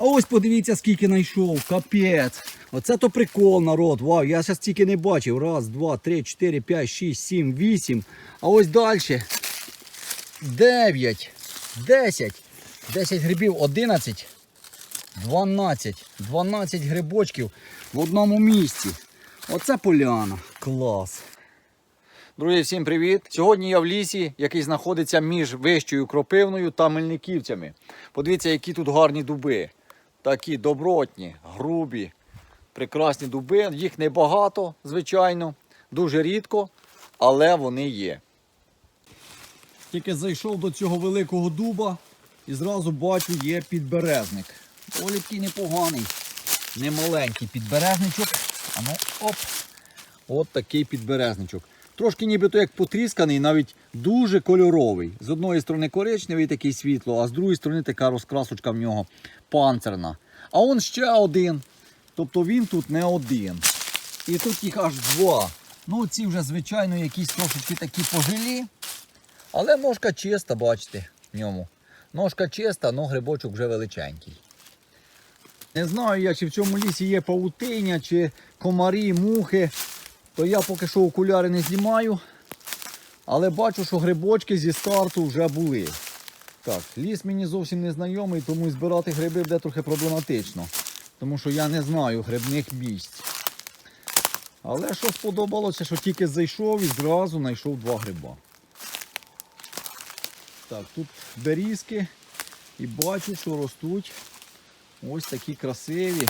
А ось подивіться, скільки знайшов. Капець. Оце то прикол, народ. Вау, я зараз тільки не бачив. Раз, два, три, чотири, п'ять, шість, сім, вісім. А ось далі. Дев'ять. Десять. Десять грибів, одинадцять. 12. 12 грибочків в одному місці. Оце поляна. Клас. Друзі, всім привіт! Сьогодні я в лісі, який знаходиться між вищою кропивною та мельниківцями. Подивіться, які тут гарні дуби. Такі добротні, грубі, прекрасні дуби. Їх небагато, звичайно, дуже рідко, але вони є. Тільки зайшов до цього великого дуба і зразу бачу, є підберезник. Такий непоганий, немаленький підберезничок. А ну, оп! От такий підберезничок. Трошки нібито як потрісканий, навіть дуже кольоровий. З одної сторони коричневий такий світло, а з другої сторони така розкрасочка в нього панцирна. А он ще один. Тобто він тут не один. І тут їх аж два. Ну, ці вже, звичайно, якісь трошечки такі пожилі. Але ножка чиста, бачите, в ньому. Ножка чиста, але грибочок вже величенький. Не знаю я, чи в цьому лісі є павутиня, чи комарі, мухи. То я поки що окуляри не знімаю. Але бачу, що грибочки зі старту вже були. Так, ліс мені зовсім не знайомий, тому і збирати гриби буде трохи проблематично. Тому що я не знаю грибних місць. Але що сподобалося, що тільки зайшов і зразу знайшов два гриба. Так, тут берізки і бачу, що ростуть ось такі красиві,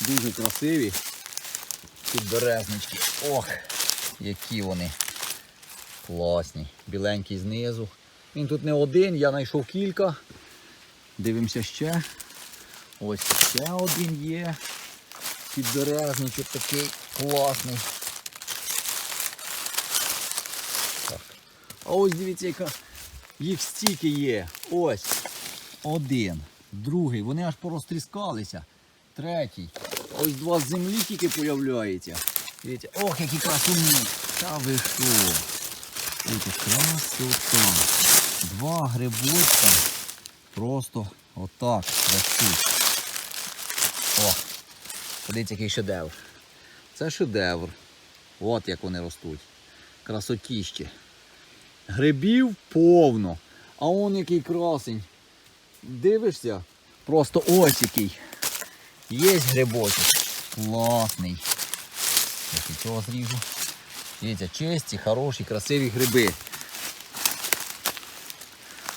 дуже красиві підберезнички. Ох, які вони класні. Біленький знизу. Він тут не один, я знайшов кілька. Дивимося ще. Ось ще один є. Підберезничок такий класний. Так. А ось дивіться, яка їх стільки є. Ось. Один, другий. Вони аж порозтріскалися. Третій. Ось два з землі тільки появляється. Дивіться, ох, які красуні. Та ви що? Дивіться, красота. Два грибочка. Просто отак ростуть. О, подивіться, який шедевр. Це шедевр. От як вони ростуть. Красотіщі. Грибів повно. А он який красень. Дивишся? Просто ось який. Є грибочок. Класний. Я цього зріжу. Дивіться, чисті, хороші, красиві гриби.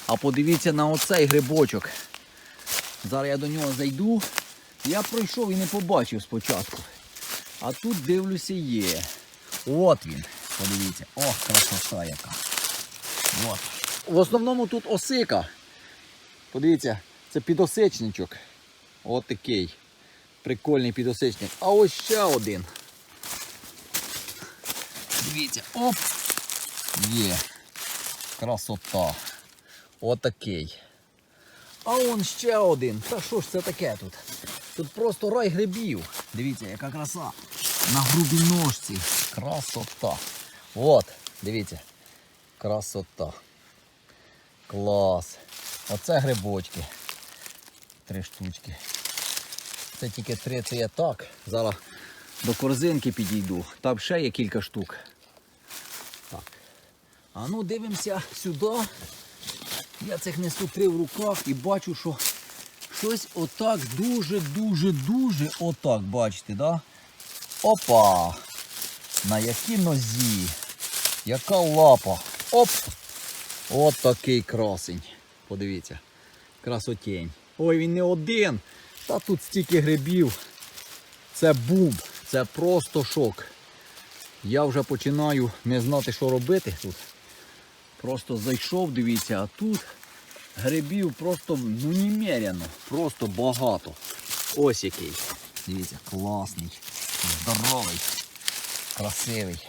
А подивіться на оцей грибочок. Зараз я до нього зайду. Я пройшов і не побачив спочатку. А тут дивлюся є. От він. Подивіться. Ох, красота яка. От. В основному тут осика. Подивіться, це підосичничок. От такий. Прикольний підосичник. А ось ще один. Дивіться, оп! Є. Красота. Отакий. А он ще один. Та що ж це таке тут? Тут просто рай грибів. Дивіться, яка краса. На грубій ножці. Красота. От, дивіться. Красота. Клас. Оце грибочки. Три штучки. Це тільки три, це я так. Зараз до корзинки підійду. Там ще є кілька штук. Так. А ну дивимося сюди. Я цих несу три в руках і бачу, що щось отак дуже-дуже-дуже отак, бачите, да? Опа! На якій нозі? Яка лапа? Оп! От такий красень. Подивіться. Красотень. Ой, він не один. Та тут стільки грибів. Це бум. Це просто шок. Я вже починаю не знати, що робити тут. Просто зайшов, дивіться, а тут грибів просто ну немеряно. Просто багато. Ось який. Дивіться, класний, здоровий, красивий.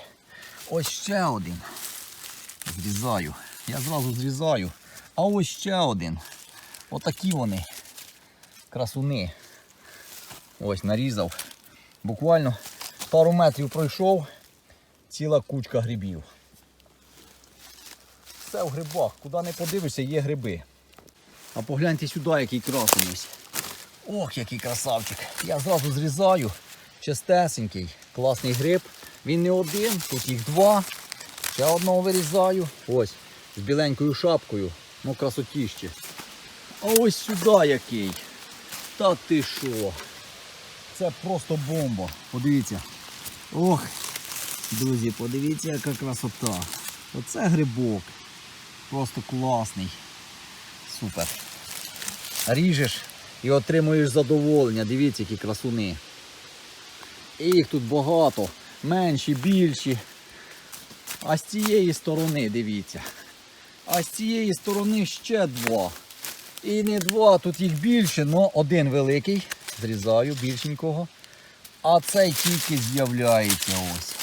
Ось ще один. Зрізаю. Я зразу зрізаю. А ось ще один. Отакі вони. Красуни. Ось нарізав. Буквально пару метрів пройшов. Ціла кучка грибів. Все в грибах. Куди не подивишся, є гриби. А погляньте сюди, який красень ось. Ох, який красавчик. Я зразу зрізаю. Чистесенький, класний гриб. Він не один, тут їх два. Ще одного вирізаю. Ось, з біленькою шапкою. Ну, красотіще. А ось сюди який. Та ти що? Це просто бомба. Подивіться. Ох, друзі, подивіться, яка красота. Оце грибок. Просто класний. Супер. Ріжеш і отримуєш задоволення. Дивіться, які красуни. Їх тут багато. Менші, більші. А з цієї сторони, дивіться. А з цієї сторони ще два. І не два, тут їх більше, але один великий. Зрізаю більшенького. А цей тільки з'являється ось.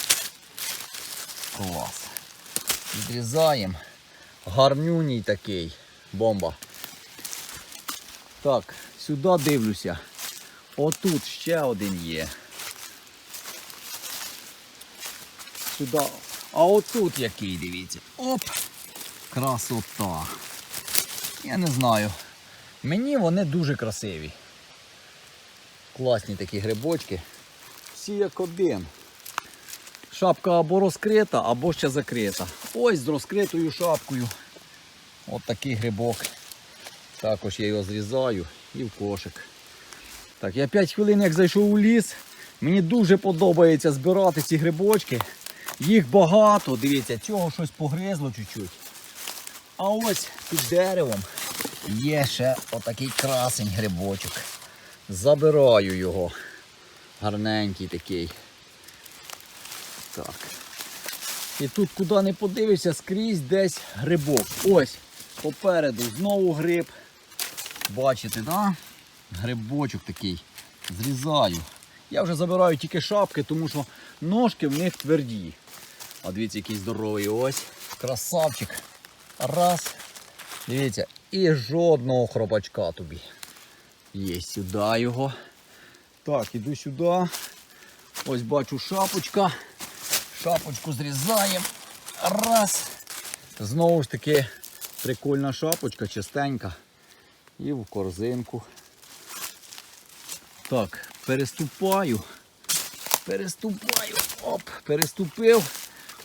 Клас. Відрізаємо. Гарнюній такий. Бомба. Так, сюди дивлюся. Отут ще один є. Сюди. А отут який, дивіться. Оп! Красота. Я не знаю. Мені вони дуже красиві. Класні такі грибочки. Всі як один. Шапка або розкрита, або ще закрита. Ось з розкритою шапкою. От такий грибок. Також я його зрізаю і в кошик. Так, я 5 хвилин як зайшов у ліс. Мені дуже подобається збирати ці грибочки. Їх багато, дивіться, цього щось погризло чуть-чуть. А ось під деревом є ще отакий красень грибочок. Забираю його. Гарненький такий. Так. І тут куди не подивишся, скрізь десь грибок. Ось, попереду знову гриб. Бачите, да? Грибочок такий. Зрізаю. Я вже забираю тільки шапки, тому що ножки в них тверді. А дивіться, який здоровий ось. Красавчик. Раз. Дивіться, і жодного хробачка тобі. Є сюди його. Так, іду сюди. Ось бачу шапочка. Шапочку зрізаємо. Раз. Знову ж таки прикольна шапочка, чистенька. І в корзинку. Так, переступаю. Переступаю. Оп, переступив.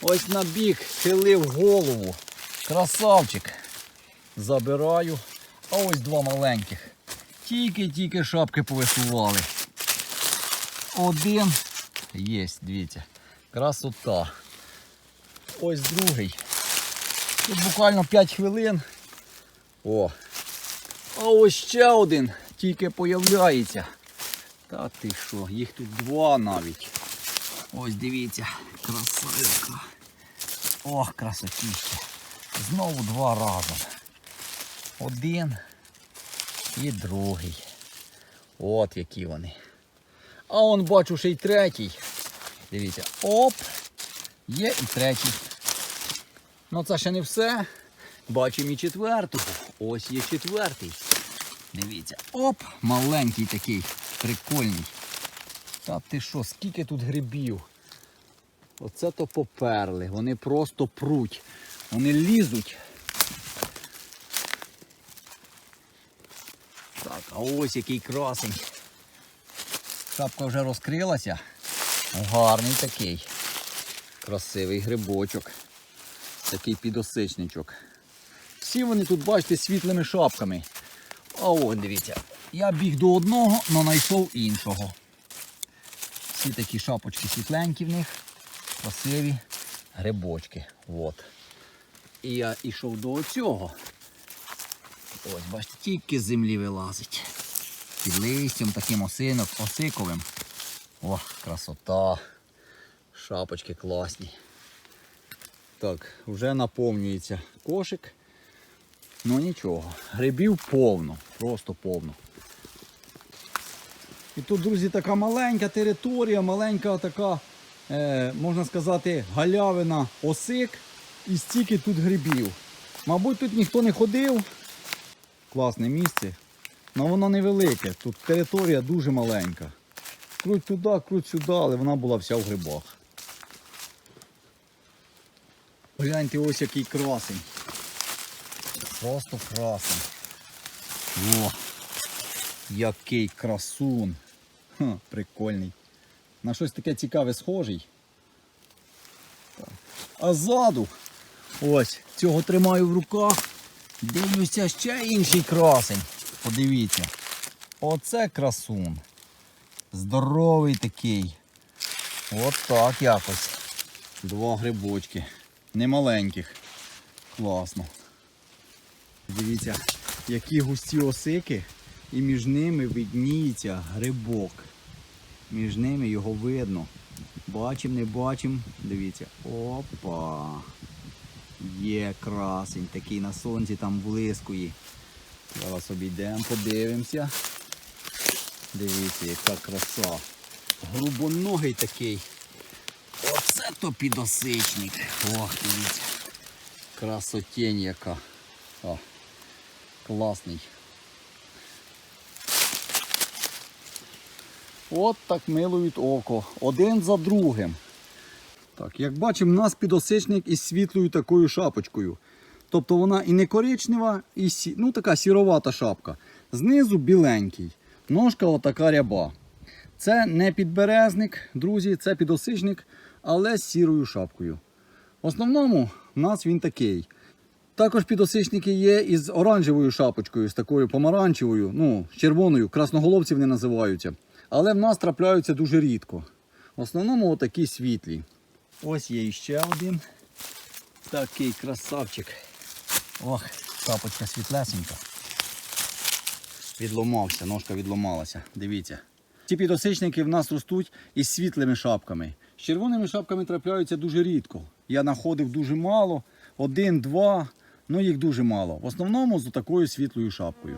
Ось на бік, хилив голову. Красавчик. Забираю. А ось два маленьких. Тільки-тільки шапки повисували. Один. Є, дивіться. Красота. Ось другий. Тут буквально 5 хвилин. О. А ось ще один тільки появляється. Та ти що, їх тут два навіть. Ось дивіться, красивка. Ох, красотіще. Знову два разом. Один і другий. От які вони. А он бачу ще й третій. Дивіться, оп! Є і третій. Ну це ще не все. Бачимо і четвертого. Ось є четвертий. Дивіться, оп! Маленький такий, прикольний. Та ти що, скільки тут грибів? Оце то поперли. Вони просто пруть. Вони лізуть. Так, а ось який красень. Шапка вже розкрилася. Гарний такий. Красивий грибочок. Такий підосичничок. Всі вони тут, бачите, світлими шапками. А от дивіться, я біг до одного, але знайшов іншого. Всі такі шапочки світленькі в них, красиві грибочки. От. І я йшов до оцього. Ось, бачите, тільки з землі вилазить. Під листям таким осинок, осиковим. О, красота. Шапочки класні. Так, вже наповнюється кошик. Ну нічого, грибів повно, просто повно. І тут, друзі, така маленька територія, маленька така, е, можна сказати, галявина осик і стільки тут грибів. Мабуть, тут ніхто не ходив. Класне місце. Але воно невелике. Тут територія дуже маленька. Круть туди, круть сюди, але вона була вся в грибах. Гляньте, ось який красень. Просто красень. О, Який красун. Ха, прикольний. На щось таке цікаве схожий. А ззаду, ось, цього тримаю в руках. Дивлюся ще інший красень. Подивіться. Оце красун. Здоровий такий. От так якось. Два грибочки. Немаленьких. Класно. Дивіться, які густі осики, і між ними видніється грибок. Між ними його видно. Бачим, не бачим. Дивіться. Опа. Є красень, такий на сонці там блискує. Зараз обійдемо, подивимося. Дивіться, яка краса. Грубоногий такий. Оце то підосичник. Ох, дивіться. Красотень яка. О, класний. От так милують око. Один за другим. Так, як бачимо, у нас підосичник із світлою такою шапочкою. Тобто вона і не коричнева, і сі... ну, така сіровата шапка. Знизу біленький. Ножка отака ряба. Це не підберезник, друзі, це підосичник, але з сірою шапкою. В основному в нас він такий. Також підосичники є із оранжевою шапочкою, з такою помаранчевою, ну, з червоною, красноголовці вони називаються. Але в нас трапляються дуже рідко. В основному отакі світлі. Ось є іще один. Такий красавчик. Ох, шапочка світлесенька. Відломався, ножка відломалася. Дивіться. Ці підосичники в нас ростуть із світлими шапками. З червоними шапками трапляються дуже рідко. Я знаходив дуже мало, один, два, ну їх дуже мало. В основному з такою світлою шапкою.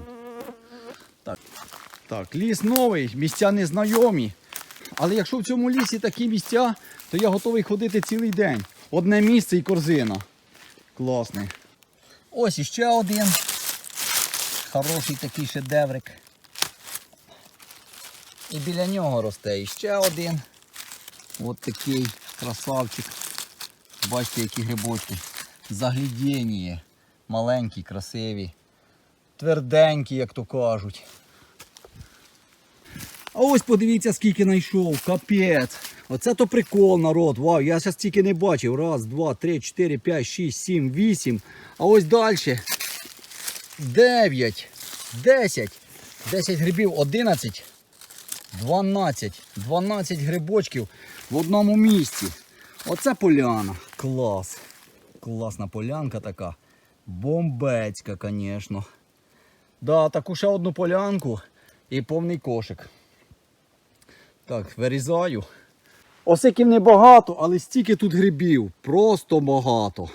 Так. так, ліс новий, місця незнайомі. Але якщо в цьому лісі такі місця, то я готовий ходити цілий день. Одне місце і корзина. Класний. Ось іще один. Хороший такий шедеврик. І біля нього росте іще один. От такий красавчик. Бачите, які грибочки. Заглядєніє. Маленькі, красиві. Тверденькі, як то кажуть. А ось подивіться, скільки знайшов. Капець. Оце то прикол, народ. Вау, я зараз тільки не бачив. Раз, два, три, чотири, п'ять, шість, сім, вісім. А ось далі. Дев'ять. Десять. Десять грибів, одинадцять. 12. 12 грибочків в одному місці. Оце поляна. Клас. Класна полянка така. Бомбецька, звісно. Да, таку ще одну полянку і повний кошик. Так, вирізаю. Осиків небагато, але стільки тут грибів. Просто багато.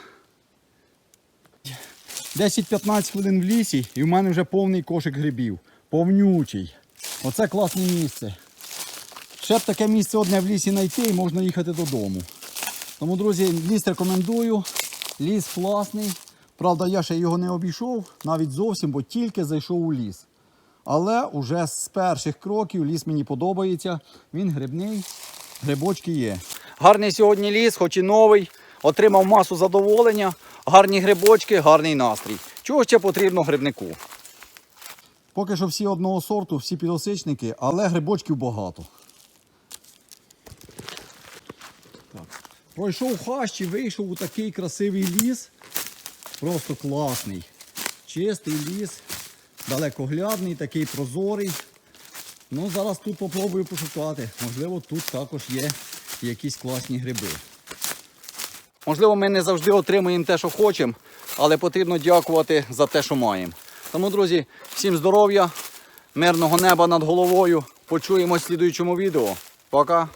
10-15 хвилин в лісі і в мене вже повний кошик грибів. Повнючий. Оце класне місце. Ще б таке місце одне в лісі знайти і можна їхати додому. Тому, друзі, ліс рекомендую. Ліс класний. Правда, я ще його не обійшов, навіть зовсім, бо тільки зайшов у ліс. Але вже з перших кроків ліс мені подобається. Він грибний, грибочки є. Гарний сьогодні ліс, хоч і новий. Отримав масу задоволення, гарні грибочки, гарний настрій. Чого ще потрібно грибнику? Поки що всі одного сорту, всі підосичники, але грибочків багато. Так. Пройшов хащі, вийшов у такий красивий ліс. Просто класний. Чистий ліс, далекоглядний, такий прозорий. Ну, зараз тут попробую пошукати. Можливо, тут також є якісь класні гриби. Можливо, ми не завжди отримуємо те, що хочемо, але потрібно дякувати за те, що маємо. Тому, друзі, всім здоров'я, мирного неба над головою. Почуємось в слідуючому відео. Пока!